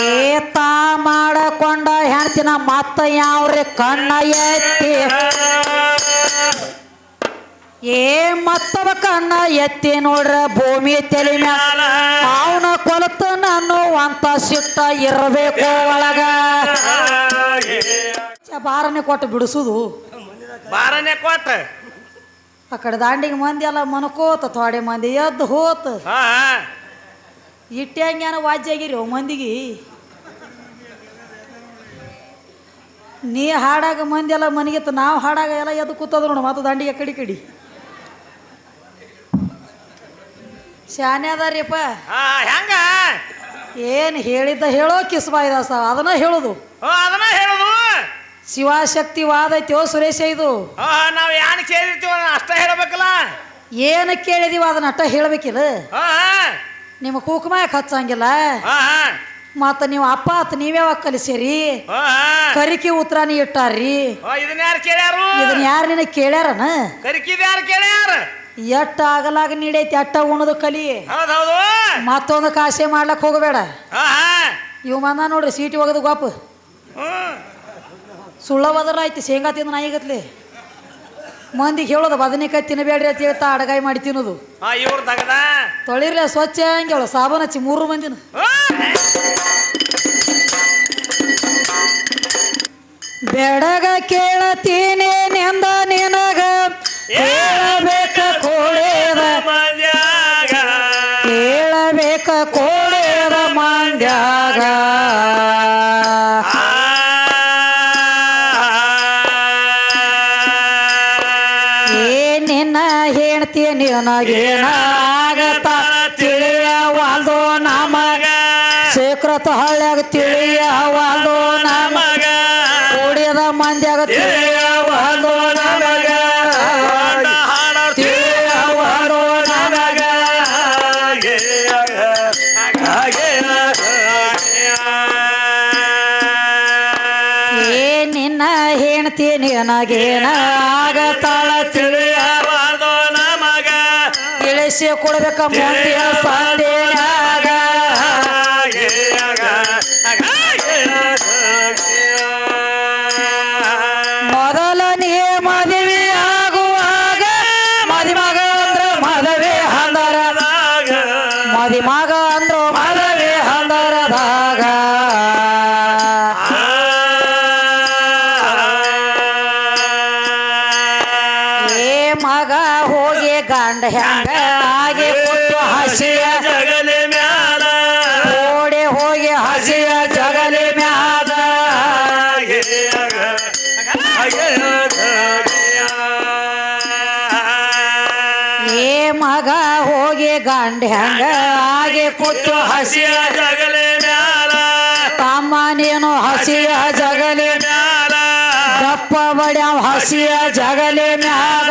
ಏತ ಮಾಡಕೊಂಡ ಹೆಣ್ತಿನ ಮತ್ತ ಯಾವ್ರಿ ಕಣ್ಣ ಎತ್ತಿ? ಏ ಮತ್ತವ ಕಣ್ಣ ಎತ್ತಿ ನೋಡ್ರ ಭೂಮಿ ತಲೆ ಮ್ಯಾಲ ಅವನ ಕೊಲತ ನಾನು ಅಂತ ಸಿಟ್ಟ ಇರಬೇಕು ಒಳಗ. ಬಾರನೆ ಕೊಟ್ಟು ಬಿಡಿಸುದು. ಬಾರನೆ ಕೊಟ್ಟ. ಆ ಕಡೆ ದಾಂಡಿಗೆ ಮಂದಿ ಎಲ್ಲ ಮನ್ಕೋತ ಥೋಡೆ ಮಂದಿ ಎದ್ದು ಹೋತ. ಇಟ್ಟಂಗೇನ ವಾಜ್ಯ ಆಗಿರಿ ಅವ್ ಮಂದಿಗೆ. ನೀ ಹಾಡಾಗ ಮಂದಿ ಎಲ್ಲ ಮನೆಗಿತ್ತು ನಾವು ಹಾಡಾಗ ಎಲ್ಲ ಎದ್ದು ಕೂತದ ನೋಡು ಮತ್ತು ದಂಡಿಗೆ ಕಡಿ ಕಡಿ. ಶಾನೆ ಅದಾರಿಪ್ಪ ಹಾ ಹೆಂಗ? ಏನು ಹೇಳಿದ್ದ ಹೇಳೋ ಕಿಸ್ಬಾಯ್ದಾಸ ಅದನ್ನ ಹೇಳುದು. ಅದನ್ನ ಹೇಳುದು? ಶಿವಶಕ್ತಿ ವಾದೈತ್ಯೋ ಸುರೇಶ ಇದು. ನಾವು ಏನು ಕೇಳಿರ್ತೀವ ಅಷ್ಟ ಹೇಳ್ಬೇಕಲ್ಲ? ಏನು ಕೇಳಿದೀವ ಅದನ್ನ ಅಟ್ಟ ಹೇಳ್ಬೇಕಿಲ್ಲ. ನಿಮ್ಮ ಕುಕುಮ ಯಾಕೆ ಹಚ್ಚಂಗಿಲ್ಲ. ಮತ್ತು ನೀವು ಅಪ್ಪ ಅತ್ ನೀವ್ಯಾವಾಗ ಕಲಿಸಿರಿ. ಕರಿಕಿ ಉತ್ತರ ನೀ ಇಟ್ಟಾರ್ರಿ. ಇದನ್ನ ಯಾರು ಕೇಳ್ಯಾರು? ಇದನ್ನ ಯಾರು ನಿನಗೆ ಕೇಳ್ಯಾರನ? ಕರಿಕಿದ ಯಾರು ಕೇಳ್ಯಾರ? ಎಟ್ಟ ಆಗಲಾಗ ನೀಡೈತಿ ಅಟ್ಟ ಉಣದು ಕಲಿ. ಮತ್ತೊಂದು ಕಾಸೆ ಮಾಡ್ಲಕ್ ಹೋಗಬೇಡ. ಇವ್ ಮಂದ ನೋಡ್ರಿ ಸೀಟಿ ಒಗದು ಗೊಪ್ಪ. ಸುಳ್ಳ ಐತಿ ಶೇಂಗಾ ತಿಂದ ನಾಯಿಗತ್ಲಿ ಮಂದಿಗೆ ಹೇಳೋದು ಬದನೆಕಾಯಿ ತಿನ್ನಬೇಡ್ರಿ ಅಂತ ಹೇಳ್ತಾ ಅಡಗಾಯಿ ಮಾಡಿ ತಿನ್ನೋದು. ಹಾ ಇವ್ರ ತಗದ. ತೊಳಿರ್ಲೆ ಸ್ವಚ್ಛ ಹಂಗೆ ಸಾಬೂನ್ ಹಚ್ಚಿ ಮೂರು ಮಂದಿನ. ಬೆಡಗ ಕೇಳತೀನಿ ನೆಂದ ಆಗತ್ತ ತಿಳಿಯವಾಲ್ದು ನಮಗ ಶೇಖರತ ಹಳ್ಳ್ಯಾಗ ತಿಳಿಯವಾಲ್ದು ನಮಗ. ಕೂಡಿಯದ ಮಂದ್ಯಾಗ ತಿಳಿಯವಾಲ್ದು ನಮಗ. ತಿಳಿಯವಾಲ್ದು ನಮಗ. ಏ ನಿನ್ನ ನಿನಗೇನ ತಿಳಿಸಿ ಕೊಡಬೇಕ ಮುಂದಿನ ಸಂದೇಯಾಗ ಹೆಂಗ ಆಗಿ ಕೊಟ್ಟು ಹಸಿಯ ಜಗಲೆ ಮ್ಯಾಲ? ತಮ್ಮ ಹಸಿಯ ಜಗಲೆ ಮ್ಯಾಲ? ದಪ್ಪ ಬಡ್ಯಾವ ಹಸಿಯ ಜಗಲೆ ಮ್ಯಾಗ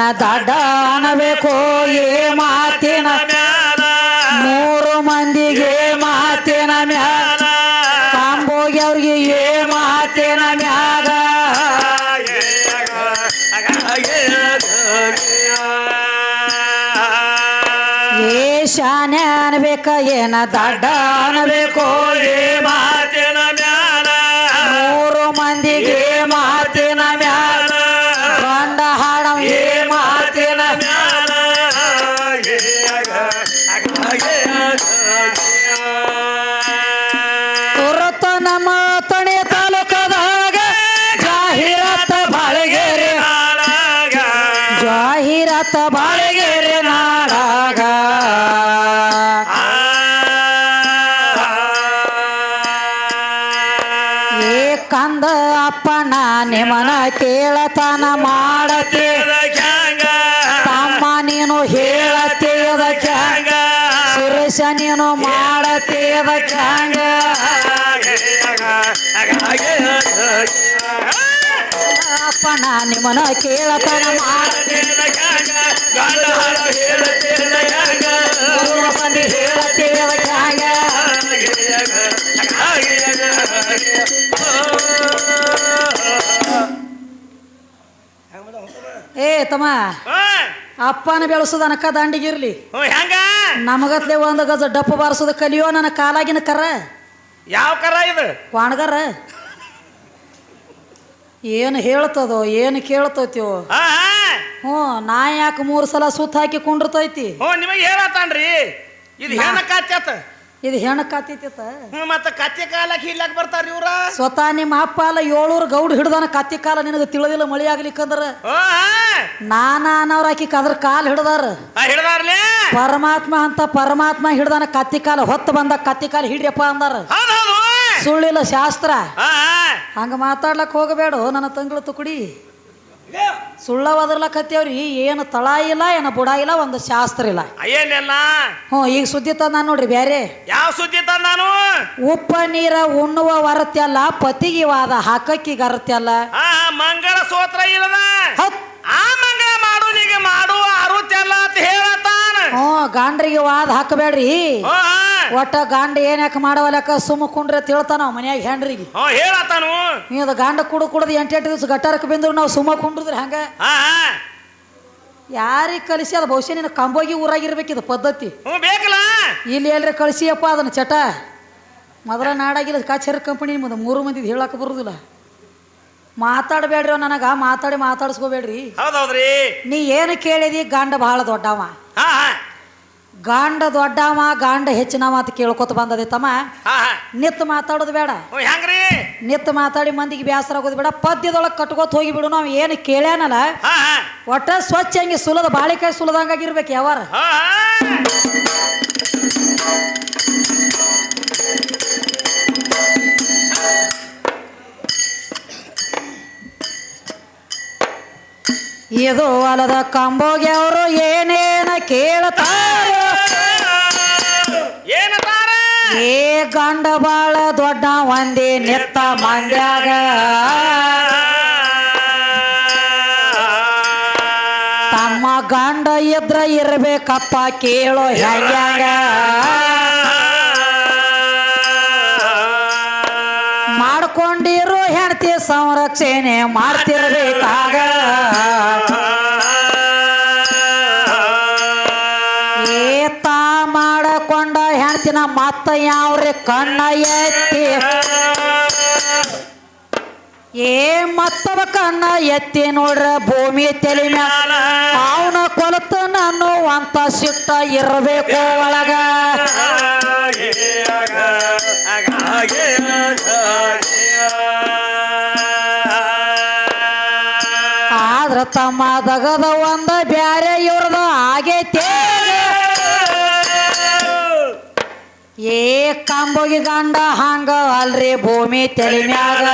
ಏನ ದಡ್ಡ ಅನ್ಬೇಕು ಏ ಮಾತಿನ ಮೂರು ಮಂದಿಗೆ ಮಾತಿನ ಮ್ಯಾಲ. ಕಾಂಬೋಗಿ ಅವ್ರಿಗೆ ಏ ಮಾತಿನ ಮ್ಯಾಗ ಏ ಶಾನೆ ಅನ್ಬೇಕ ಏನ ದಡ್ಡ ಅನ್ಬೇಕು ಏ ಏ ಕಂದ ಅಪ್ಪನ ನಿಮನ ಕೇಳತನ ಮಾಡತಿ ತಮ್ಮ ನೀನು ಹೇಳತಿ ಅದಕ್ಕೆ ಸುರೇಶ ನೀನು ನೀನು ಮಾಡತೇದ ಹ್ಯಾಂಗ ಅಪ್ಪನ ನಿಮ್ಮನ ಕೇಳತನ ಮಾಡ ಬಂದು ಹೇಳತೇದ ಹ್ಯಾಂಗ ಏ ತಮ್ಮ. ಅಪ್ಪನ ಬೆಳೆಸೋದು ಅನಕ ದಾಂಡಿಗಿರ್ಲಿ ಹೆಂಗ? ನಮಗತ್ಲೆ ಒಂದು ಗಜ ಡಪ್ಪು ಬಾರಿಸೋದು ಕಲಿಯೋ ನನ್ನ ಕಾಲಾಗಿನ ಕರ. ಯಾವ ಕರ ಇದು? ಕ್ವಾಣಗರ. ಏನು ಹೇಳ್ತದೋ ಏನು ಕೇಳ್ತೈತಿ. ಹ್ಞೂ ನಾ ಯಾಕೆ ಮೂರು ಸಲ ಸುತ್ತ ಹಾಕಿ ಕುಂಡಿರ್ತೈತಿ? ಹ್ಞೂ ನಿಮಗೆ ಹೇಳತ್ತಾನ್ರಿ. ಇದು ನಾ- ಹೆಣ್ಣ ಕಾತ್ಯಾತ ಇದು ಹೆಣ್ಣು ಕಾತಿತ್ತ ಹ್ಞೂ ಮತ್ತೆ ಕತ್ತೆ ಕಾಲಕ್ಕೆ ಹಿಡ್ಲಾಕ್ ಬರ್ತಾರ ಇವ್ರ. ಸ್ವತಃ ನಿಮ್ಮ ಅಪ್ಪ ಅಲ್ಲ ಏಳೂರು ಗೌಡ್ ಹಿಡ್ದಾನ ಕತ್ತಿ ಕಾಲ ನಿನಗೆ ತಿಳಿದಿಲ್ಲ ಮಳೆ ಆಗ್ಲಿಕ್ಕಂದ್ರ ಓ ನಾನ ಅನ್ನವ್ರ ಆಕಿ ಅದ್ರ ಕಾಲ್ ಹಿಡ್ದಾರ. ಹಿಡ್ದಾರ್ಲೆ. ಪರಮಾತ್ಮ ಅಂತ ಪರಮಾತ್ಮ ಹಿಡ್ದಾನ ಕತ್ತಿ ಕಾಲ ಹೊತ್ತು ಬಂದ ಕತ್ತಿ ಕಾಲ ಹಿಡ್ಯಪ್ಪ ಅಂದಾರ. ಹೌದು ಹೌದು ಸುಳ್ಳಿಲ್ಲ ಶಾಸ್ತ್ರ. ಆ ಹಂಗ ಮಾತಾಡ್ಲಕ್ ಹೋಗಬೇಡ ನನ್ನ ತಂಗಳು ತುಕುಡಿ. ಸುಳ್ಳ ಒದರ್ಲಕತ್ತೇವ್ರಿ ಏನು ತಳ ಇಲ್ಲ ಏನು ಬುಡ ಇಲ್ಲ ಒಂದು ಶಾಸ್ತ್ರ ಇಲ್ಲ. ಏನಿಲ್ಲ ಹ್ಞೂ ಈಗ ಸುದ್ದಿ ತಂದ ನೋಡ್ರಿ ಬೇರೆ ಯಾವ ಸುದ್ದಿ ತಂದ ನಾನು ಉಪ್ಪ ನೀರ ಉಣ್ಣುವ ವರತ್ಯಲ್ಲ ಪತಿಗೆ ವಾದ ಹಾಕಕ್ಕಿಗೆ ಅರತ್ಯಲ್ಲ ಹಾ ಮಂಗಳ ಸೋತ್ರ ಇಲ್ಲದ? ಆ ಮಂಗಳ ಮಾಡುವ ಮಾಡು ಅರುತ್ಯಲ್ಲ ಅಂತ ಹೇಳತ್ತಾನ. ಹ್ಞೂ ಗಾಂಡ್ರಿಗೆ ವಾದ ಹಾಕಬೇಡ್ರಿ. ಒಟ್ಟ ಗಂಡ ಏನ್ ಯಾಕೆ ಮಾಡವಲ್ಯಾಕ? ಸುಮ್ಮ ಕುಂಡ್ರೆ ತಿಳ್ತಾನ ಮನ್ಯಾಗ ಹೆಂಡ್ರಿಗೆ ಹಾ ಹೇಳತ್ತಾನು. ನೀವು ಗಂಡ ಕುಡು ಕುಡ್ದು ಎಂಟೆಂಟು ದಿವಸ ಗಟ್ಟಾರಕ್ಕೆ ಬಂದ್ರು ನಾವು ಸುಮ್ಮ ಕುಂಡ್ರಿದ್ರೆ ಹಂಗ? ಹಾ ಹಾ. ಯಾರಿಗೆ ಕಲಿಸಿ? ಅದು ಬಹುಶಃ ನಿನ್ನ ಕಂಬೋಗಿ ಊರಾಗಿರ್ಬೇಕು ಇದು ಪದ್ಧತಿ. ಹ್ಞೂ ಬೇಕಲ್ಲ? ಇಲ್ಲಿ ಎಲ್ರಿ ಕಳಿಸಿಯಪ್ಪ ಅದನ್ನ ಚಟ. ಮೊದಲ ನಾಡಾಗಿಲ್ಲ ಕಾಚೇರಿ ಕಂಪನಿ ನಿಮ್ಮದು ಮೂರು ಮಂದಿ ಹೇಳಕ್ಕೆ ಬರುದಿಲ್ಲ. ಮಾತಾಡಬೇಡ್ರಿ ನನಗ. ಮಾತಾಡಿ ಮಾತಾಡಿಸ್ಕೋಬೇಡ್ರಿ. ಹೌದೌದ್ರಿ ನೀ ಏನು ಕೇಳಿದಿ? ಗಂಡ ಬಹಳ ದೊಡ್ಡವ. ಹಾ ಹಾ. ಗಂಡ ದೊಡ್ಡವ ಗಾಂಡ ಹೆಚ್ಚಿನವ ಅಂತ ಕೇಳ್ಕೊತ ಬಂದದೆ ತಮ್ಮ. ನಿತ್ ಮಾತಾಡೋದು ಬೇಡ. ಹೆಂಗ್ರಿ? ನಿತ್ ಮಾತಾಡಿ ಮಂದಿಗೆ ಬೇಸರ ಆಗೋದು ಬೇಡ. ಪದ್ಯದೊಳಗೆ ಕಟ್ಕೋತ ಹೋಗಿಬಿಡು ನಾವು ಏನು ಕೇಳ್ಯಾನಲ್ಲ. ಒಟ್ಟ ಸ್ವಚ್ಛ ಹಂಗೆ ಸುಲದ ಬಾಳಿಕಾಯಿ ಸುಲದಂಗಾಗಿರ್ಬೇಕು ಯಾವಾರ. ಇದು ಹೊಲದ ಕಂಬೋಗಿ ಅವರು ಏನೇನ ಕೇಳ್ತಾರ? ಗಂಡ ಬಾಳ ದೊಡ್ಡ ಒಂದೇ ನಿತ್ತ ಮಂದ್ಯಾಗ. ತಮ್ಮ ಗಂಡ ಇದ್ರ ಇರ್ಬೇಕಪ್ಪ ಕೇಳೋ ಹೆಂಗ್ಯಾಗ. ಮಾಡ್ಕೊಂಡಿರೋ ಹೆಂಡತಿ ಸಂರಕ್ಷಣೆ ಮಾಡ್ತಿರ್ಬೇಕಾಗ. ಮತ್ತ ಯಾವ್ರಿ ಕಣ್ಣ ಎತ್ತಿ? ಏ ಮತ್ತವ ಕಣ್ಣ ಎತ್ತಿ ನೋಡ್ರ ಭೂಮಿ ತೆಲಿ ಅವನ ಕೊಲತ ನಾನು ಅಂತ ಸಿಟ್ಟ ಇರಬೇಕು ಒಳಗ. ಆದ್ರ ತಮ್ಮ ದಗದ ಕಂಬೋಗಿ ಗಂಡ ಹಂಗ ಅಲ್ರಿ ಭೂಮಿ ತೆಲಿ ಮ್ಯಾಗ.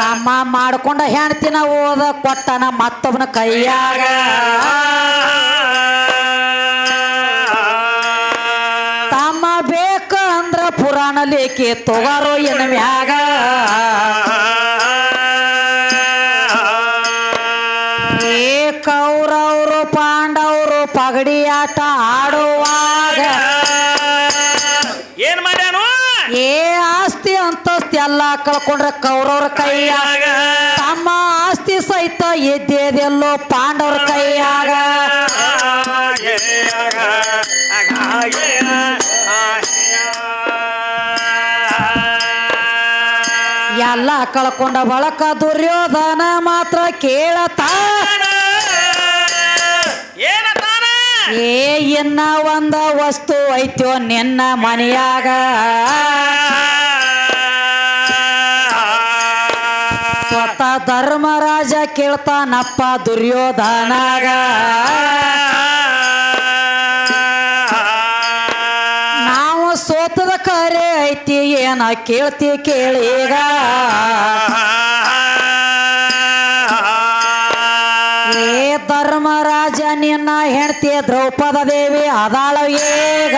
ತಮ್ಮ ಮಾಡ್ಕೊಂಡ ಹೆಣ್ತಿನ ಓದ ಕೊಟ್ಟನ ಮತ್ತೊಬ್ಬನ ಕೈಯಾಗ. ತಮ್ಮ ಬೇಕ ಅಂದ್ರ ಪುರಾಣ ಲೇಖಿ ತೊಗರೋ ಎನ್ ಮ್ಯಾಗ ಕಳ್ಕೊಂಡ್ರ ಕೌರವ್ರ ಕೈಯಾಗ. ತಮ್ಮ ಆಸ್ತಿ ಸಹಿತ ಎದ್ದೇದೆಲ್ಲೋ ಪಾಂಡವ್ರ ಕೈಯಾಗ. ಎಲ್ಲ ಕಳ್ಕೊಂಡ ಬಳಕ ದುರ್ಯೋಧನ ಮಾತ್ರ ಕೇಳತ. ಏ, ಇನ್ನ ಒಂದ ವಸ್ತು ಐತ್ಯೋ ನಿನ್ನ ಮನೆಯಾಗ. ಧರ್ಮರಾಜ ಕೇಳ್ತಾನಪ್ಪ ದುರ್ಯೋಧನಾಗ. ನಾವು ಸೋತದ ಕರೆ ಐತಿ, ಏನ ಕೇಳ್ತಿ ಕೇಳೀಗ. ಏ ಧರ್ಮರಾಜ ನಿನ್ನ ಹೆಂಡತಿ ದ್ರೌಪದ ದೇವಿ ಅದಾಳ ಈಗ.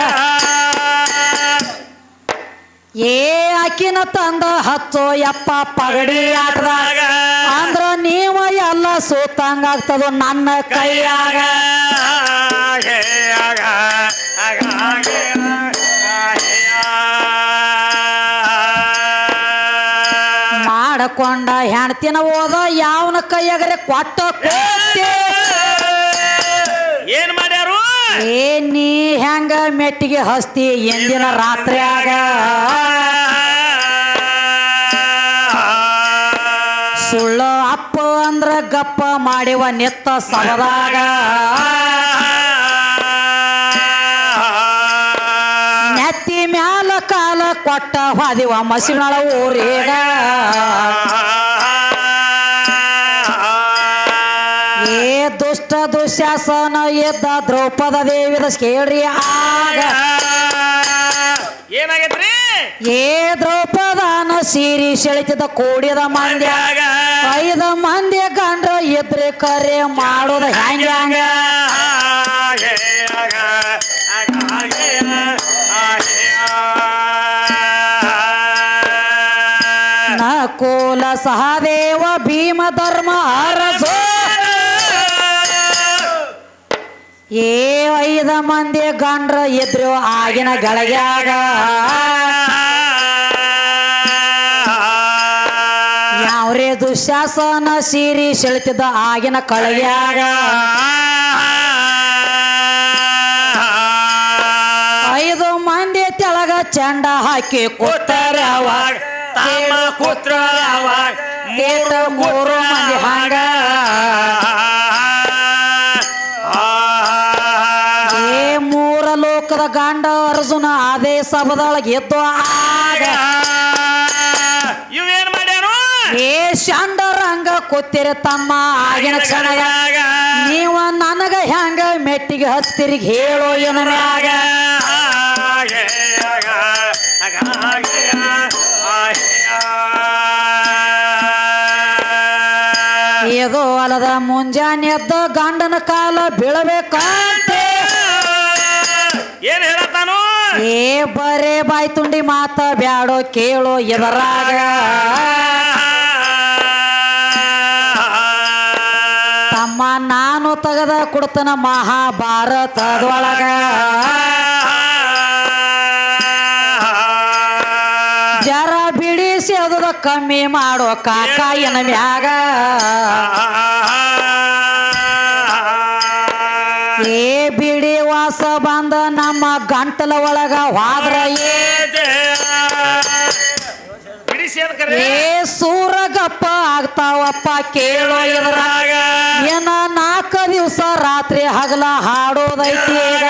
ಏ ಆಕಿನ ತಂದ ಹಚ್ಚೋ ಯಪ್ಪ ಪಗಡಿ ಆಟದಾಗ. ಅಂದ್ರ ನೀವ ಎಲ್ಲ ಸೋತಂಗಾಗ್ತದ ನನ್ನ ಕೈಯಾಗ. ಮಾಡಕೊಂಡ ಹೆಣ್ತಿನ ಓದ ಯಾವನ ಕೈಯಾಗರೆ ಕೊಟ್ಟ ಏನ್ ಏ ನೀ ಹೆಂಗ ಮೆಟ್ಟಿಗೆ ಹಸ್ತಿ ಎಂದಿನ ರಾತ್ರಿಯಾಗ ಸುಳ್ಳು ಅಪ್ಪ ಅಂದ್ರ ಗಪ್ಪ ಮಾಡಿವ ನೆತ್ತ ಸವದಾಗ. ನೆತ್ತಿ ಮ್ಯಾಲ ಕಾಲ ಕೊಟ್ಟ ಹಾದಿವ ಮಸಿನಾಳ ಊರೀಗ. ಏ ದುಷ್ಟ ದುಶ್ಯಾಸನ ಎದ್ದ ದ್ರೌಪದ ದೇವಿದ ಕೇಳ್ರಿ ಆಗ. ಏನಾಗೈತ್ರಿ? ಏ ದ್ರೌಪದನ ಸೀರಿ ಸೆಳಿತಿದ್ದ ಕೂಡಿದ ಮಂದ್ಯಾಗ ಐದ ಮಂದಿ ಗಂಡ್ರ ಇದ್ರೆ ಕರೆ ಮಾಡೋದ ಹ್ಯಾಂಗ ಹ್ಯಾಂಗ ನಕುಲ ಸಹದೇವ ಭೀಮ ಧರ್ಮ ಅರಸೋ ಏ ಐದ ಮಂದಿ ಗಂಡ್ರ ಇದ್ರು ಆಗಿನ ಗಳಗ್ಯಾಗ ಯಾವ್ರೇ ದುಶಾಸನ ಸೀರಿ ಸೆಳಿತಿದ್ದ ಆಗಿನ ಕಳಗ್ಯಾಗ ಐದು ಮಂದಿ ತೆಳಗ ಚಂಡ ಹಾಕಿ ಕೂತಾರೆ ಏಟ ಮೂರು ಮಂದಿ ಹಂಗ. ಗಂಡ ಅರ್ಜುನ ಅದೇ ಸಭದೊಳಗೆ ಎದ್ದು ಆಗ ಇವೇನ್ ಮಾಡ್ಯಾರು? ಏ ಶಾಂಡ ರಂಗ ಕೂತಿರ ತಮ್ಮ ಆಗಿನ ಕ್ಷಣ ನೀವ ನನಗ ಹೆಂಗ ಮೆಟ್ಟಿಗೆ ಹತ್ತಿರಿ ಹೇಳೋ ಏನ ಮ್ಯಾಗ. ಇದು ಅಲದ ಮುಂಜಾನೆ ಎದ್ದ ಗಂಡನ ಕಾಲ ಬೀಳಬೇಕಂತೆ. ಏ ಬರೇ ಬಾಯ್ ತುಂಡಿ ಮಾತ ಬ್ಯಾಡೋ ಕೇಳೋ ಎದರಾಗ? ತಮ್ಮ ನಾನು ತೆಗೆದ ಕೊಡ್ತನ ಮಹಾಭಾರತದೊಳಗ ಜರ ಬಿಡಿಸಿ ಅದ ಕಮ್ಮಿ ಮಾಡೋ ಕಾಕ ಎನ ಮ್ಯಾಗ. ವಾಸ ಬಂದ ನಮ್ಮ ಗಂಟಲ ಒಳಗ ಹೋದ್ರ ಏ ಸೂರಗಪ್ಪ ಆಗ್ತಾವಪ್ಪ ಕೇಳೋ ಇದ್ರಾಗ. ಏನ ನಾಲ್ಕು ದಿವಸ ರಾತ್ರಿ ಹಗಲ ಹಾಡೋದೈತಿ ಈಗ.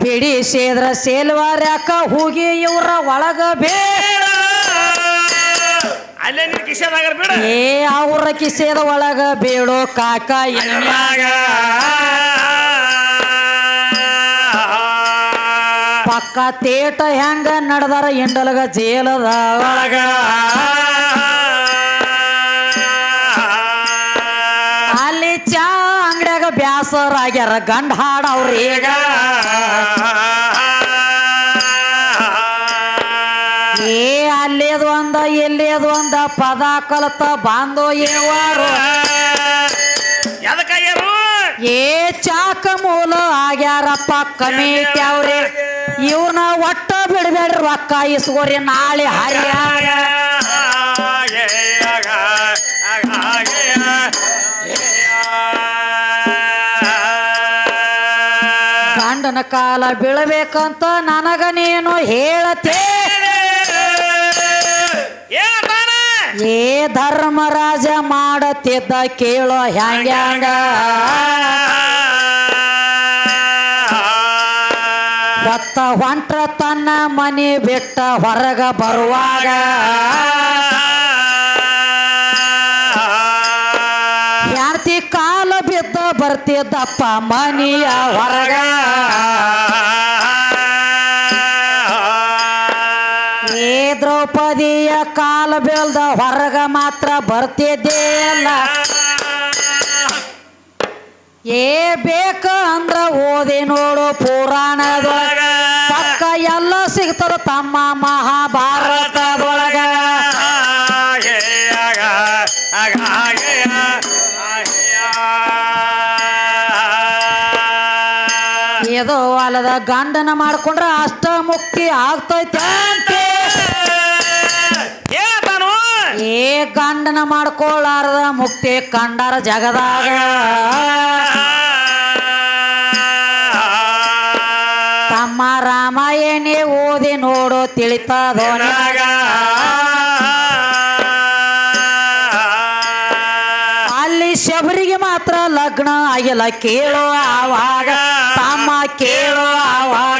ಬಿಡಿಸಿದ್ರ ಸೇಲ್ವಾರ್ಯಾಕ ಹೋಗಿ ಇವ್ರ ಒಳಗ ಬೇಡ ಅಲ್ಲೇ ನಿನ್ ಕಿಶದಾಗ ಬಿಡ. ಏ ಅವ್ರ ಕಿಸೆದ ಒಳಗ ಬೇಡೋ ಕಾಕ ಪಕ್ಕ ತೇಟ ಹೆಂಗ ನಡೆದಾರ ಎಂಡಲಗ ಜೇಲದ ಒಳಗ. ಅಲ್ಲಿ ಚಾ ಅಂಗಡ್ಯಾಗ ಬ್ಯಾಸರಾಗ್ಯಾರ ಗಂಡ ಹಾಡವ್ರ ಅಲ್ಲೇದು ಒಂದ ಎಲ್ಲೇದು ಒಂದ ಪದ ಕಲತ ಬಾಂಧೋ ಏವಾರು ಎದಕ್ಕಾಗ್ಯಾರು ಏ ಚಾಕ ಮೂಲ ಆಗ್ಯಾರಪ್ಪ ಕಮಿಟಿ ಅವ್ರಿ ಇವ್ನ ಒಟ್ಟ ಬಿಡಬೇಡ್ರಿ ರೊಕ್ಕ ಇಸ್ಕೋರಿ ನಾಳೆ ಹರಿಯಾಗ ಗಂಡನ ಕಾಲ ಬೀಳಬೇಕಂತ ನನಗ ನೀನು ಹೇಳತೇ. ಏ ಧರ್ಮರಾಜ ಮಾಡತ್ತಿದ್ದ ಕೇಳೋ ಹ್ಯಾಂಗ್ಯಾಂಗ? ಭತ್ತ ಹೊಂಟ್ರ ತನ್ನ ಮನೆ ಬಿಟ್ಟ ಹೊರಗ ಬರುವಾಗ ಯಾರ್ತಿ ಕಾಲ ಬಿದ್ದ ಬರ್ತಿದ್ದಪ್ಪ ಮನೆಯ ಹೊರಗ. ಬೀಳ್ದ ಹೊರಗ ಮಾತ್ರ ಬರ್ತಿದ್ದೇ ಇಲ್ಲ ಏ ಬೇಕ ಅಂದ್ರ ಓದಿ ನೋಡು ಪುರಾಣದೊಳಗ. ಪಕ್ಕ ಎಲ್ಲ ಸಿಗ್ತದ ತಮ್ಮ ಮಹಾಭಾರತದೊಳಗ. ಇದು ಅಲ್ಲದ ಗಂಡನ ಮಾಡ್ಕೊಂಡ್ರ ಅಷ್ಟ ಮುಕ್ತಿ ಆಗ್ತೈತೆ ಏ ಗಂಡನ ಮಾಡ್ಕೊಳ್ಳಾರದ ಮುಕ್ತಿ ಕಂಡರ ಜಗದಾಗ. ತಮ್ಮ ರಾಮಾಯಣಿ ಓದಿ ನೋಡು ತಿಳಿತದೋ ನಿನಗ. ಅಲ್ಲಿ ಶಬರಿಗೆ ಮಾತ್ರ ಲಗ್ನ ಆಗಿಲ್ಲ ಕೇಳೋ ಆವಾಗ. ತಮ್ಮ ಕೇಳೋ ಆವಾಗ.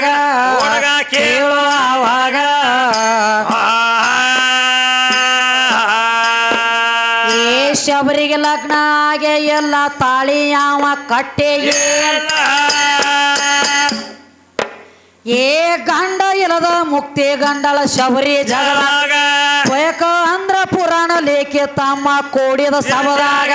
ಶಬರಿಗೆ ಲಗ್ನ ಆಗೆ ಎಲ್ಲ ತಾಳಿ ಯಾವ ಕಟ್ಟೆ ಏ ಗಂಡ ಇಲ್ಲದ ಮುಕ್ತಿ ಗಂಡಳ ಶಬರಿ ಜಗದಾಗ. ಬಯಕ ಅಂದ್ರ ಪುರಾಣ ಲೇಖೆ ತಮ್ಮ ಕೋಡಿದ ಸಬದಾಗ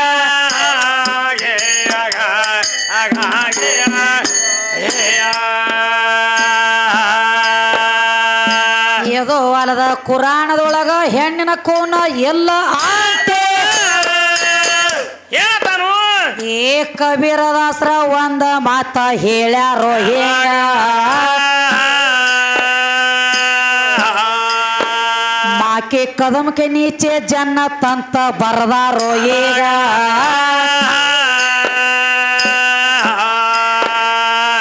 ಇದು ಅಲ್ಲದ ಕುರಾಣದೊಳಗ ಹೆಣ್ಣಿನ ಕೋನ ಎಲ್ಲ ಆಂತೆ ಏ ಕಬೀರದಾಸ್ರ, ಒಂದ ಮಾತ ಹೇಳ್ಯಾರೋ ಹೇಳ ಮಾಕೆ ಕದಮಕ್ಕೆ ನೀಚೆ ಜನ್ನ ತಂತ ಬರದಾರೋ ಈಗ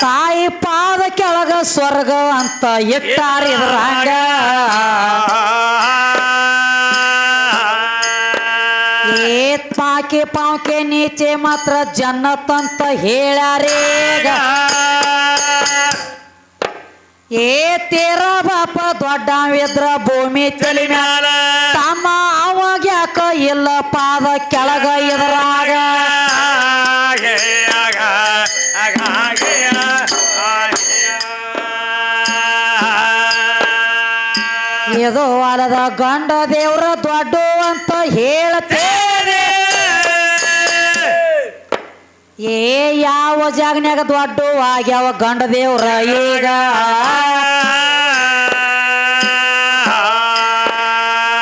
ತಾಯಿ ಪಾದ ಕೆಳಗ ಸ್ವರ್ಗ ಅಂತ ಇಟ್ಟಾರಿದ್ರಾಗ ಪಾವ್ಕೆ ನೀಚೆ ಮಾತ್ರ ಜನ್ನತ್ ಅಂತ ಹೇಳ್ಯಾರೀಗ ಏ ತೇರ ಬಾಪ ದೊಡ್ಡವಿದ್ರ ಭೂಮಿ ತಲೆ ಮ್ಯಾಲ. ತಮ್ಮ ಅವಾಗ ಯಾಕ ಇಲ್ಲ ಪಾದ ಕೆಳಗ ಇದ್ರಾಗ. ಇದು ಅಲದ ಗಂಡ ದೇವ್ರ ದೊಡ್ಡ ಅಂತ ಹೇಳ್ತೇನೆ ಏ ಯಾವ ಜಾಗನ್ಯಾಗ ದೊಡ್ಡ ಆಗ್ಯಾವ ಗಂಡ ದೇವ್ರ ಈಗ?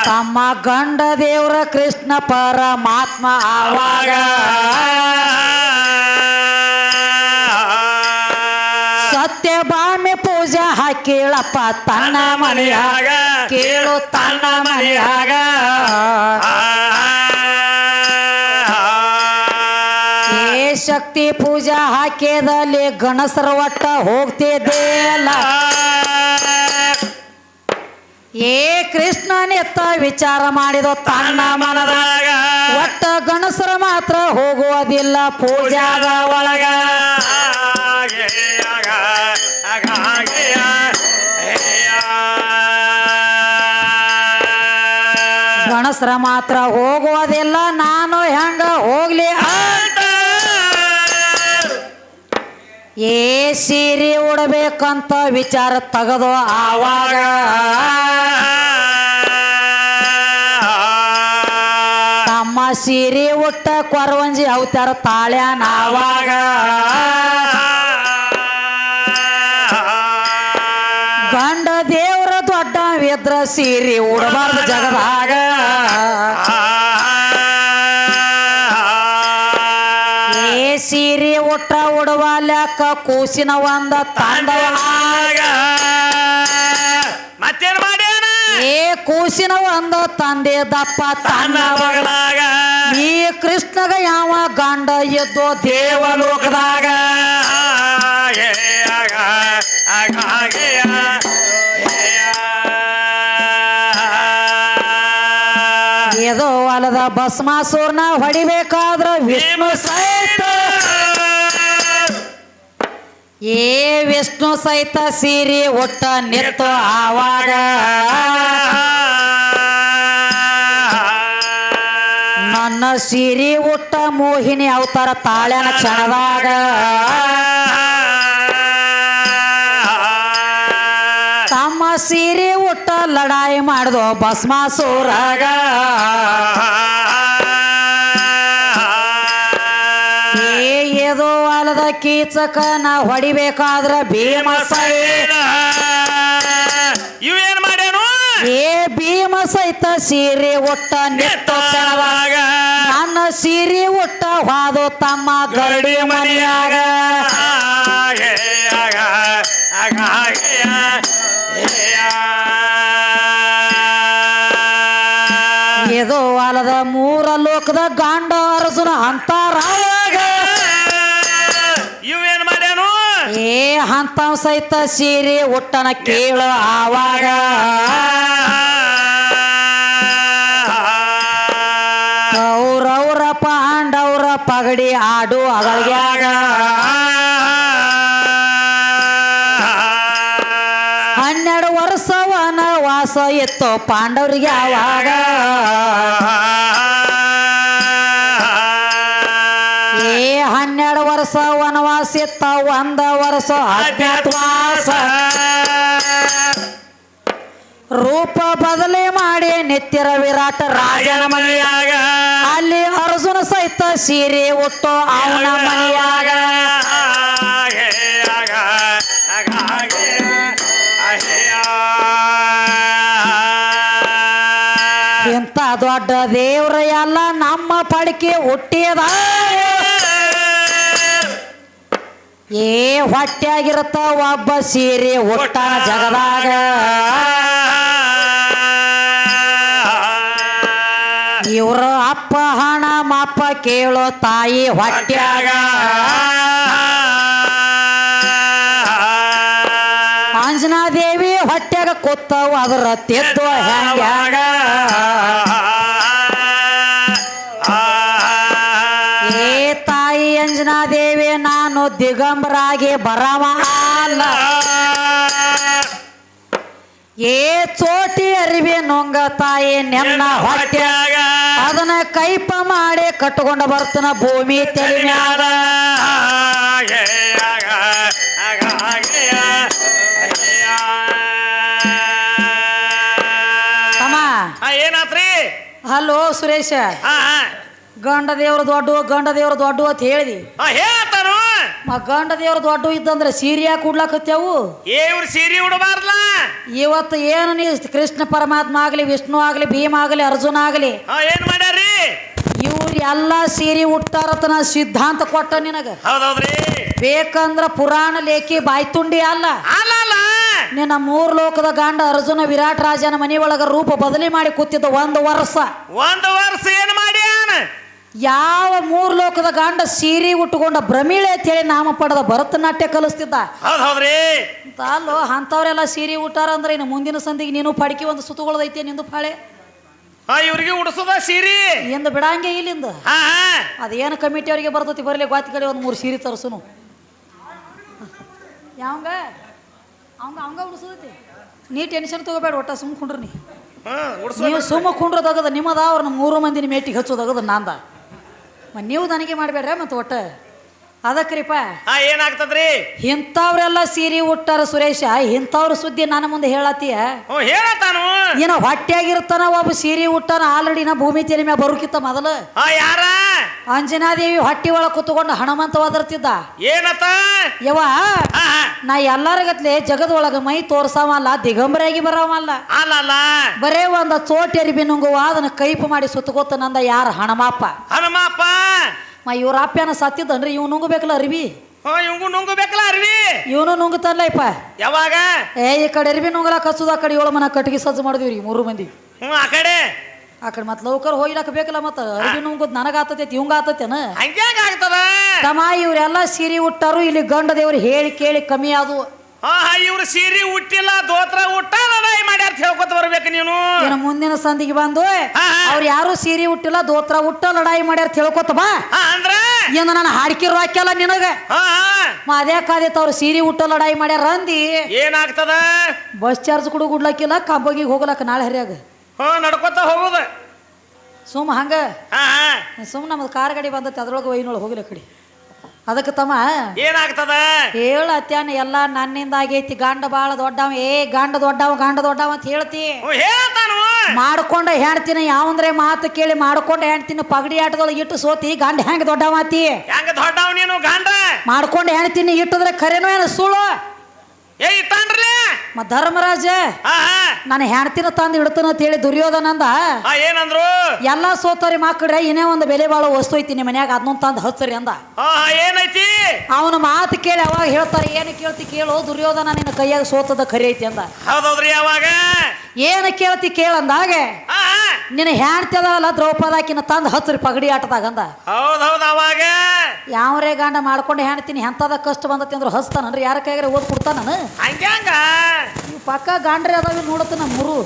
ತಮ್ಮ ಗಂಡ ದೇವ್ರ ಕೃಷ್ಣ ಪರಮಾತ್ಮ ಆವಾಗ ಸತ್ಯ ಬಾಮೆ ಪೂಜಾ ಹಾಕಿಳಪ್ಪ ತನ್ನ ಮನೆಯಾಗ. ಕೇಳು ತನ್ನ ಮನೆಯಾಗ. ಪೂಜಾ ಹಾಕಿದಲ್ಲಿ ಗಣಸರ ಒಟ್ಟ ಹೋಗ್ತಿದ್ದೇ ಅಲ್ಲ ಏ ಕೃಷ್ಣನೆತ್ತ ವಿಚಾರ ಮಾಡಿದ ತನ್ನ ಮನದ ಒಟ್ಟ ಗಣಸರ ಮಾತ್ರ ಹೋಗುವುದಿಲ್ಲ ಪೂಜಾದ ಒಳಗ. ಗಣಸರ ಮಾತ್ರ ಹೋಗುವುದಿಲ್ಲ, ನಾನು ಹೆಂಗ ಹೋಗ್ಲಿ? ಅಂತ ಏ ಸೀರೆ ಉಡಬೇಕಂತ ವಿಚಾರ ತಗದು ಆವಾಗ ತಮ್ಮ ಸೀರೆ ಉಟ್ಟ ಕೊರವಂಜಿ ಅವತಾರ ತಾಳ್ಯಾನ ಆವಾಗ ಉಡವಾಲ್ಯಾಕ ಕೂಸಿನ ಒಂದ ತಾಂಡವ ಮತ್ತೇನ್ ಮಾಡ್ಯಾನ? ಏ ಕೂಸಿನ ಒಂದ ತಂದೆ ದಪ್ಪ ತಾನ ಬಗಲಾಗ ಈ ಕೃಷ್ಣಗ ಯಾವ ಗಂಡ ಎದ್ದೋ ದೇವಲೋಕದಾಗ ಏದೋ ಹೊಲದ ಭಸ್ಮಾಸೂರ್ನ ಹೊಡಿಬೇಕಾದ್ರ ವಿಷ್ಣು ಸಹಿತ ಏ ವಿಷ್ಣು ಸಹಿತ ಸೀರಿ ಒಟ್ಟ ನಿತ್ತು ಆವಾಗ. ನನ್ನ ಸೀರಿ ಉಟ್ಟ ಮೋಹಿನಿ ಅವತಾರ ತಾಳನ ಕ್ಷಣದಾಗ ತಮ್ಮ ಸೀರೆ ಉಟ್ಟ ಲಡಾಯಿ ಮಾಡಿದ ಭಸ್ಮಾಸುರಾಗ. ಏದೋ ಕೀಚಕ ನಾ ಹೊಡಿಬೇಕಾದ್ರ ಭೀಮಸೈ ಇವೇನ್ ಮಾಡ್ಯಾನು? ಏ ಭೀಮ ಸಹಿತ ಸೀರೆ ಒಟ್ಟ ನೆತ್ತ ನನ್ನ ಸೀರೆ ಒಟ್ಟ ಹಾದು ತಮ್ಮ ಗರಡಿ ಮನೆಯಾಗ. ಇದು ಅಲದ ಮೂರ ಲೋಕದ ಗಾಂಡ ಅರಸನ ಅಂತಾರಾಗ ಏ ಅಂತ ಸಹಿತ ಸೀರೆ ಒಟ್ಟನ ಕೇಳ ಆವಾಗ. ಅವ್ರವ್ರ ಪಾಂಡವ್ರ ಪಗಡಿ ಆಡು ಅಗಳ್ಗ್ಯಾಗ ಹನ್ನೆರಡು ವರ್ಷವನ ವಾಸ ಎತ್ತೋ ಪಾಂಡವ್ರಿಗೆ ಆವಾಗ. ವರ್ಷ ವನವಾಸ ಎತ್ತ ಒಂದ ವರ್ಷ ಅಜ್ಞಾತವಾಸ ರೂಪ ಬದಲಿ ಮಾಡಿ ನಿತ್ಯರ ವಿರಾಟ ರಾಜನ ಮನೆಯಾಗ. ಅಲ್ಲಿ ಅರ್ಜುನ ಸಹಿತ ಸೀರೆ ಉಟ್ಟು ಅವನ ಮನೆಯಾಗ. ಇಂಥ ದೊಡ್ಡ ದೇವ್ರ ಎಲ್ಲ ನಮ್ಮ ಪಡಿಕೆ ಹುಟ್ಟಿದ. ಏ ಹೊಟ್ಯಾಗಿರುತ್ತ ಒಬ್ಬ ಸೀರೆ ಒಟ್ಟ ಜಗದಾಗ. ಇವ್ರ ಅಪ್ಪ ಹಣ ಮಾಪ ಕೇಳೋ ತಾಯಿ ಹೊಟ್ಯಾಗ ಅಂಜನಾದೇವಿ ಹೊಟ್ಯಾಗ ಕೂತವ ಅದರ ತೆದ್ದು ಹೆಂಗ್ಯಾಗ. ದಿಗಂಬರಾಗಿ ಬರವ ಅಲ್ಲ ಏ ಚೋಟಿ ಅರಿವಿ ನೊಂಗ ತಾಯಿ ನೆನ್ನ ಹೊಟ್ಟೆ. ಅದನ್ನ ಕೈಪ ಮಾಡಿ ಕಟ್ಕೊಂಡು ಬರ್ತನ ಭೂಮಿ ತಲೆ ಮ್ಯಾಲ ತಮ್ಮ. ಏನಾತ್ರಿ? ಹಲೋ ಸುರೇಶ. ಗಂಡ ದೇವ್ರ ದೊಡ್ಡ ಗಂಡ ದೇವ್ರ ದೊಡ್ಡ ಅಂತ ಹೇಳಿದಿ. ಗಂಡ ದೇವ್ರ ದೊಡ್ಡ ಇದ್ದಂದ್ರೆ ಸೀರಿಯಾ ಕೂಡ್ಲಾಕತ್ಯಾವು ಏ ಇವ್ರು ಸೀರೆ ಉಡಬಾರ್ಲ ಇವತ್ತು ಏನು ನೀ ಕೃಷ್ಣ ಪರಮಾತ್ಮ ಆಗಲಿ ವಿಷ್ಣು ಆಗಲಿ ಭೀಮ ಆಗಲಿ ಅರ್ಜುನ ಆಗಲಿ? ಹಾ ಏನ್ ಮಾಡ್ಯಾರಿ ಇವ್ರು ಎಲ್ಲ ಸೀರೆ ನಾ ಸಿದ್ಧಾಂತ ಕೊಟ್ಟ ನಿನಗ. ಹೌದೌದ್ರಿ. ಬೇಕಂದ್ರ ಪುರಾಣ ಲೇಖಿ ಬಾಯ್ತುಂಡಿ ಅಲ್ಲ. ಅಲ್ಲ ಅಲ್ಲ. ನಿನ್ನ ಮೂರ್ ಲೋಕದ ಗಂಡ ಅರ್ಜುನ ವಿರಾಟ್ ರಾಜನ ಮನೆಯೊಳಗ ರೂಪ ಬದಲಿ ಮಾಡಿ ಕೂತಿದ್ದ ಒಂದು ವರ್ಷ. ಒಂದು ವರ್ಷ ಏನ್ ಮಾಡ್ಯಾನ? ಯಾವ ಮೂರ್ ಲೋಕದ ಗಂಡ ಸೀರೆ ಉಟ್ಟುಕೊಂಡ ಭ್ರಮಿಳೆ ಅಂತ ಹೇಳಿ ನಾಮ ಪಡೆದ ಭರತನಾಟ್ಯ ಕಲಿಸ್ತಿದ್ದ? ಅಲ್ಲೋ ಅಂಥವ್ರೆಲ್ಲ ಸೀರೆ ಉಟ್ಟಾರ ಅಂದ್ರೆ ಇನ್ನು ಮುಂದಿನ ಸಂದಿಗೆ ನೀನು ಪಡಕಿ ಒಂದು ಸುತ್ತುಗಳದೈತಿ ನಿಂದು ಪಾಳೆ ಇವ್ರಿಗೆ ಉಡ್ಸೋದ ಸೀರಿ. ಎಂದು ಬಿಡಂಗೆ ಇಲ್ಲಿಂದ. ಅದೇನು ಕಮಿಟಿ ಅವರಿಗೆ ಬರ್ತೈತಿ ಬರಲಿ ಗಾತಿ ಕಡೆ ಒಂದು ಮೂರು ಸೀರೆ ತರಿಸುನು. ಯಾವಂಗ? ಅವಂಗ ಅವಂಗ ಉಡ್ಸೋದೈತಿ. ನೀ ಟೆನ್ಷನ್ ತಗೋಬೇಡ ಒಟ್ಟ ಸುಮ್ಮ ಕುಂಡ್ರಿ ನೀವು ಸುಮ್ಮ ಕುಂಡ್ರದಾಗದ ನಿಮ್ಮದ ಅವ್ರನ್ನ ಮೂರು ಮಂದಿನ ಮೇಟಿಗೆ ಹಚ್ಚೋದಾಗದ ನಾಂದ. ನೀವು ನನಗೆ ಮಾಡಬೇಡ್ರ ಮತ್ತು ಒಟ್ಟ? ಅದಕ್ರಿಪ್ಪ. ಹಾ ಏನಾಗ್ತದ್ರಿ? ಇಂಥವ್ರೆಲ್ಲ ಸೀರೆ ಉಟ್ಟಾರ ಸುರೇಶ ಇಂಥವ್ರ ಸುದ್ದಿ ನನ್ನ ಮುಂದೆ ಹೇಳತ್ತೀಯ? ಓ ಹೇಳತ್ತಾನು. ಏನ ಹೊಟ್ಯಾಗಿರ್ತಾನ ಒಬ್ಬ ಸೀರೆ ಉಟ್ಟಾನ ಆಲ್ರೆಡಿ ನಾ ಭೂಮಿ ತೆಲಿ ಮ್ಯಾಗ ಬರುಕಿತ್ತ ಮೊದಲು? ಹಾ ಯಾರ? ಅಂಜನಾದೇವಿ ಹೊಟ್ಟಿ ಒಳಗೆ ಕುತ್ಕೊಂಡು ಹಣಮಂತ ಒದರ್ತಿದ್ದ ಏನತ್ತ? ಯವ್ವ ಹಾ ಹಾ. ನಾ ಎಲ್ಲಾರಗತ್ಲೆ ಜಗದೊಳಗ ಮೈ ತೋರ್ಸವಲ್ಲ ದಿಗಂಬರಾಗಿ ಬರವಲ್ಲ? ಅಲ್ಲ ಅಲ್ಲ. ಬರೇ ಒಂದ ಚೋಟ್ ಎರಿಬಿ ನುಂಗುವ ಅದನ್ನ ಕೈಪು ಮಾಡಿ ಸುತ್ತಕೋತ ನಂದ ಯಾರ ಹಣಮಾಪ? ಹನುಮಪ್ಪ ಮ ಇವ್ರ ಅಪ್ಪನ ಸತ್ತಿದ್ದನ್ರಿ ಇವ್ ನುಂಗಬೇಕಲ್ಲ ಅರ್ವಿ? ಹ್ಞೂ ಇವನು ನುಂಗಬೇಕಲ್ಲ ಅರ್ವಿ? ಇವನು ನುಂಗುತ್ತಾನಲ್ಲ ಯಾವಾಗ? ಏ ಈ ಕಡೆ ಅರಿವಿ ನುಂಗಲಾಕ ಹಚ್ಚುದ ಆ ಕಡೆ ಏಳು ಮನ ಕಟ್ಟಿಗೆ ಸಜ್ಜು ಮಾಡಿದ್ವಿ ರೀ ಮೂರು ಮಂದಿ. ಹ್ಞೂ ಆ ಕಡೆ? ಆ ಕಡೆ ಮತ್ತೆ ಲೌಕರ್ ಹೋಗ್ಲಾಕ ಬೇಕಲ್ಲ ಮತ್ತೆ ಅರ್ವಿ ನುಂಗುದ್ ನನಗ ಆತತೈತಿ ಇವಂಗ ಆತತೇನ? ಹಂಗ್ಯಾಗ ಆಗ್ತದ? ತಮ್ಮ ಇವರೆಲ್ಲ ಸಿರಿ ಉಟ್ಟಾರು ಇಲ್ಲಿ ಗಂಡ ದೇವ್ರು ಹೇಳಿ ಕೇಳಿ ಕಮ್ಮಿ ಆದವು. ಹಾ ಹಾ ಇವ್ರು ಸೀರೆ ಉಟ್ಟಿಲ್ಲ ದೋತ್ರ ಉಟ್ಟ ಲಡಾಯಿ ಮಾಡ್ಯಾರ ಹೇಳ್ಕೊತ ಬರ್ಬೇಕು ನೀನು. ಮುಂದಿನ ಸಂದಿಗೆ ಬಂದು. ಅವ್ರು ಯಾರು ಸೀರೆ ಉಟ್ಟಿಲ್ಲ ದೋತ್ರ ಉಟ್ಟ ಲಡಾಯಿ ಮಾಡ್ಯಾರ ತಿಳ್ಕೊತ ಬಾ. ಅಂದ್ರೆ ಅಂದ್ರ? ಏನು ನಾನು ಹಾಡ್ಕಿರೋ ಹಾಕ್ಯಲ್ಲ ನಿನಗ? ಹಾ ಅದೇ ಕಾದಿತ್ತು ಅವ್ರು ಸೀರೆ ಉಟ್ಟ ಲಡಾಯಿ ಮಾಡ್ಯಾರ ಅಂದಿ. ಏನಾಗ್ತದ? ಬಸ್ ಚಾರ್ಜ್ ಕೂಡ ಗುಡ್ಲಕ್ಕಿಲ್ಲ ಕಬ್ಬಗಿ ಹೋಗ್ಲಕ್ಕ ನಾಳೆ ಹರಿಯಾಗ. ಹಾ ನಡ್ಕೊತ ಹೋಗುದ. ಸುಮ್ ಹಂಗ. ಹಾ ಸುಮ್ಮ ನಮ್ದು ಕಾರ್ ಗಾಡಿ ಬಂದತ್ತೆ ಅದ್ರೊಳಗೆ ಒಯ್ನೊಳಗೆ ಹೋಗಿಲ್ಲ ಕಡೆ. ಅದಕ್ಕೆ ತಮ್ಮ ಏನಾಗ್ತದ? ಹೇಳತ್ಯಾನ ಎಲ್ಲ ನನ್ನಿಂದ ಆಗೈತಿ ಗಂಡ ಬಾಳ ದೊಡ್ಡವ. ಏ ಗಂಡ ದೊಡ್ಡವ ಗಂಡ ದೊಡ್ಡವ ಅಂತ ಹೇಳ್ತಿ. ಹೇಳ್ತಾನು. ಮಾಡ್ಕೊಂಡ ಹೆಣ್ತಿನ ಯಾವಂದ್ರೆ ಮಾತು ಕೇಳಿ ಮಾಡ್ಕೊಂಡ ಹೆಣ್ತಿನ ಪಗಡಿ ಆಟದೊಳಗೆ ಇಟ್ಟು ಸೋತಿ ಗಂಡ ಹೆಂಗ್ ದೊಡ್ಡವಾತಿ ಹೆಂಗ ದೊಡ್ಡವ ನೀನು ಗಂಡ? ಮಾಡ್ಕೊಂಡ ಹೆಣ್ತಿನ ಇಟ್ಟದ್ರೆ ಖರೇನೋ ಏನು ಸುಳ್ಳು? ಏ ಇತ್ತಾನ್ರಲೇ ಧರ್ಮರಾಜ ನಾನು ಹೆಣ್ತಿನ ತಂದು ಇಡ್ತೇನೆ ಅಂತ ಹೇಳಿ ದುರ್ಯೋಧನಂದ ಏನಂದ್ರು? ಎಲ್ಲ ಸೋತರಿ ಮಾಕಡ್ರೆ ಇನ್ನೇ ಒಂದು ಬೆಲೆ ಬಾಳೋ ವಸ್ತು ಐತಿ ನಿಮ್ಮ ಮನ್ಯಾಗ ಅದನ್ನೊಂದು ತಂದು ಹಚ್ಚರಿ ಅಂದ. ಏನೈತಿ? ಅವನ ಮಾತು ಕೇಳಿ ಅವಾಗ ಹೇಳ್ತಾರೆ ಏನು ಕೇಳ್ತಿ ಕೇಳು ದುರ್ಯೋಧನ ನಿನ್ನ ಕೈಯಾಗ ಸೋತದ ಖರಿ ಐತಿ ಅಂದ. ಹೌದೌದ್ರಿ ಅವಾಗ? ಏನು ಕೇಳ್ತಿ ಕೇಳಂದಾಗ ನಿನ್ನ ಹೆಣ್ತಿ ಅದಲ್ಲ ದ್ರೌಪದಾಕಿನ ತಂದು ಹಚ್ಚರಿ ಪಗಡಿ ಆಟದಾಗ ಅಂದ. ಹೌದ್ ಹೌದ್ ಅವಾಗ? ಯಾವ್ರೇ ಗಾಂಡ ಮಾಡ್ಕೊಂಡು ಹೆಣ್ತೀನಿ ಎಂತದ ಕಷ್ಟ ಬಂದತಿ ಅಂದ್ರೆ ಹಚ್ತಾನನ್ರಿ ಯಾರ ಕೈಗಾರ ಓದ್ ಕೊಡ್ತಾನ ಹಂಗ್ಯಾಂಗ ಇವ್ ಪಕ್ಕ ಗಾಂಡ್ರಿ ಅದಾವೆ ನೋಡತ್ತ ನಮ್ಮ ಮುರು.